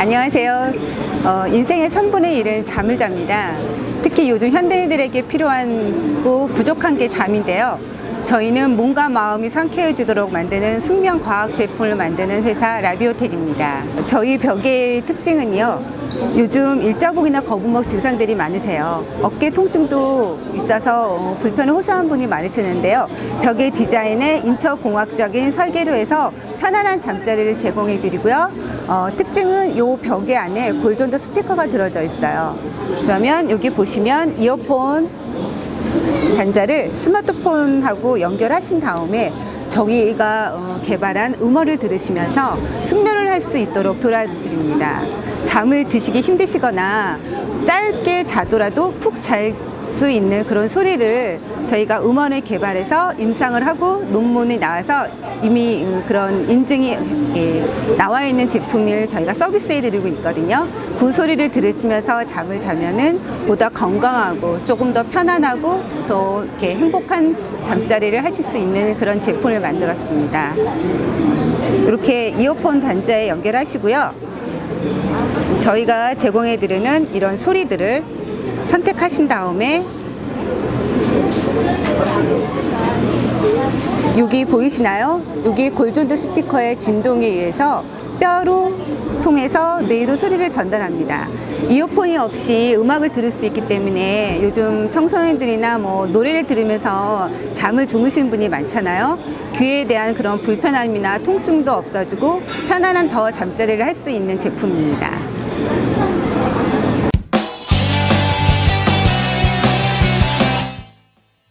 안녕하세요. 어, 인생의 3분의 1은 잠을 잡니다. 특히 요즘 현대인들에게 필요한 고 부족한 게 잠인데요. 저희는 몸과 마음이 상쾌해지도록 만드는 숙면 과학 제품을 만드는 회사 라비오텔입니다. 저희 벽의 특징은요. 요즘 일자복이나 거북목 증상들이 많으세요. 어깨 통증도 있어서 어, 불편을 호소하는 분이 많으시는데요. 벽의 디자인에 인처공학적인 설계로 해서 편안한 잠자리를 제공해 드리고요. 어, 특징은 이 벽의 안에 골전도 스피커가 들어져 있어요. 그러면 여기 보시면 이어폰 단자를 스마트폰하고 연결하신 다음에 저희가 어, 개발한 음원을 들으시면서 숙면을 할 수 있도록 도와드립니다. 잠을 드시기 힘드시거나 짧게 자더라도 푹잘 수 있는 그런 소리를 저희가 음원을 개발해서 임상을 하고 논문이 나와서 이미 음, 그런 인증이 예, 나와 있는 제품을 저희가 서비스해 드리고 있거든요. 그 소리를 들으시면서 잠을 자면은 보다 건강하고 조금 더 편안하고 더 이렇게 행복한 잠자리를 하실 수 있는 그런 제품을 만들었습니다. 이렇게 이어폰 단자에 연결하시고요. 저희가 제공해 드리는 이런 소리들을 선택하신 다음에 여기 보이시나요? 여기 골전드 스피커의 진동에 의해서 뼈로 통해서 뇌로 소리를 전달합니다. 이어폰이 없이 음악을 들을 수 있기 때문에 요즘 청소년들이나 뭐 노래를 들으면서 잠을 주무시는 분이 많잖아요. 귀에 대한 그런 불편함이나 통증도 없어지고 편안한 더 잠자리를 할 수 있는 제품입니다.